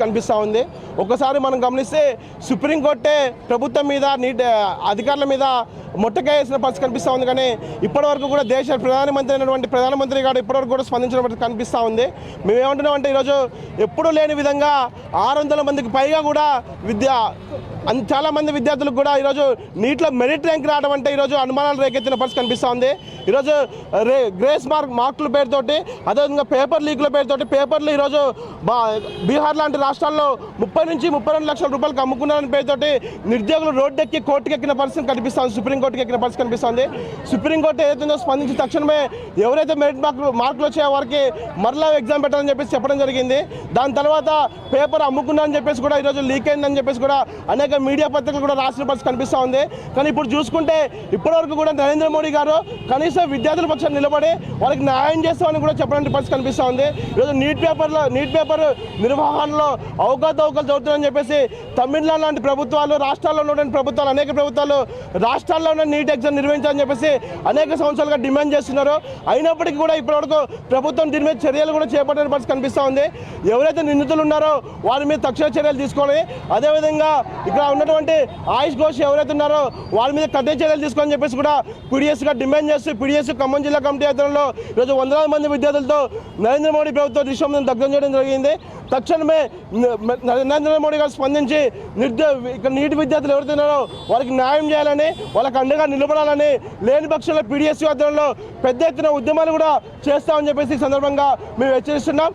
కనిపిస్తూ ఉంది. ఒకసారి మనం గమనిస్తే సుప్రీంకోర్టే ప్రభుత్వం మీద నీటి అధికారుల మీద మొట్టకాయ వేసిన పరిస్థితి కనిపిస్తూ ఉంది కానీ ఇప్పటివరకు కూడా దేశ ప్రధానమంత్రి అయినటువంటి ప్రధానమంత్రి గారు ఇప్పటివరకు కూడా స్పందించిన కనిపిస్తూ ఉంది. మేము ఏమంటున్నాం అంటే ఈరోజు ఎప్పుడూ లేని విధంగా ఆరు వందల మందికి పైగా కూడా విద్య అన్- చాలా మంది విద్యార్థులకు కూడా ఈరోజు నీటిలో మెరిట్ ర్యాంక్ రావడం అంటే ఈరోజు అనుమానాలు రేకెత్తిన పరిస్థితి కనిపిస్తూ ఉంది. ఈరోజు రే గ్రేస్ మార్క్ మార్కుల పేరుతోటి అదేవిధంగా పేపర్ లీకుల పేరుతోటి పేపర్లు ఈరోజు బా బీహార్ లాంటి రాష్ట్రాల్లో ముప్పై నుంచి ముప్పై రెండు లక్షల రూపాయలకు అమ్ముకున్నారని పేరుతోటి నిరుద్యోగులు రోడ్డెక్కి కోర్టుకెక్కిన పరిస్థితి కనిపిస్తుంది సుప్రీంకోర్టుకి ఎక్కిన పరిస్థితి కనిపిస్తుంది. సుప్రీంకోర్టు ఏదైతుందో స్పందించి తక్షణమే ఎవరైతే మెరిట్ మార్కులు మార్కులు వచ్చే వారికి మరలా ఎగ్జామ్ పెట్టాలని చెప్పేసి చెప్పడం జరిగింది. దాని తర్వాత పేపర్ అమ్ముకున్నారని చెప్పేసి కూడా ఈరోజు లీక్ అయిందని చెప్పేసి కూడా అనేక మీడియా పత్రికలు కూడా రాసిన పరిస్థితి కనిపిస్తూ ఉంది కానీ ఇప్పుడు చూసుకుంటే ఇప్పటివరకు కూడా నరేంద్ర మోడీ గారు కనీసం విద్యార్థుల పక్షాన్ని నిలబడి వాళ్ళకి న్యాయం చేస్తామని కూడా చెప్పడానికి పరిస్థితి కనిపిస్తూ ఉంది ఈరోజు నీట్ పేపర్లో నీట్ పేపర్ నిర్వహణలో అవకతవకలు చదువుతున్నాయని చెప్పేసి తమిళనాడు లాంటి ప్రభుత్వాలు రాష్ట్రాల్లో ఉన్నటువంటి ప్రభుత్వాలు అనేక ప్రభుత్వాలు రాష్ట్రాల్లో ఉన్న నీట్ ఎగ్జామ్ నిర్వహించాలని చెప్పేసి అనేక సంవత్సరాలుగా డిమాండ్ చేస్తున్నారు. అయినప్పటికీ కూడా ఇప్పటివరకు ప్రభుత్వం దీని మీద చర్యలు కూడా చేపట్టిన పరిస్థితి కనిపిస్తూ ఉంది. ఎవరైతే నిందితులు ఉన్నారో వారి మీద తక్షణ చర్యలు తీసుకోవాలి. అదేవిధంగా ఇక్కడ ఉన్నటువంటి ఆయుష్ ఘోష్ ఎవరైతే ఉన్నారో వారి మీద కఠిన చర్యలు తీసుకోవాలని చెప్పేసి కూడా పీడిఎస్గా డిమాండ్ చేస్తూ పీడిఎస్ ఖమ్మం జిల్లా కమిటీ ఆధ్వర్యంలో ఈరోజు వందలాది మంది విద్యార్థులతో నరేంద్ర మోడీ ప్రభుత్వం విషయం దగ్గర చేయడం జరిగింది. తక్షణమే నరేంద్ర మోడీ గారు స్పందించి నిర్ద ఇక్కడ నీటి విద్యార్థులు ఎవరైతే వాళ్ళకి వారికి న్యాయం చేయాలని వాళ్ళకి అండగా నిలబడాలని లేని పక్షంలో పీడిఎస్సీ ఆధ్వర్యంలో పెద్ద ఎత్తున ఉద్యమాలు కూడా చేస్తామని చెప్పేసి ఈ సందర్భంగా మేము హెచ్చరిస్తున్నాం.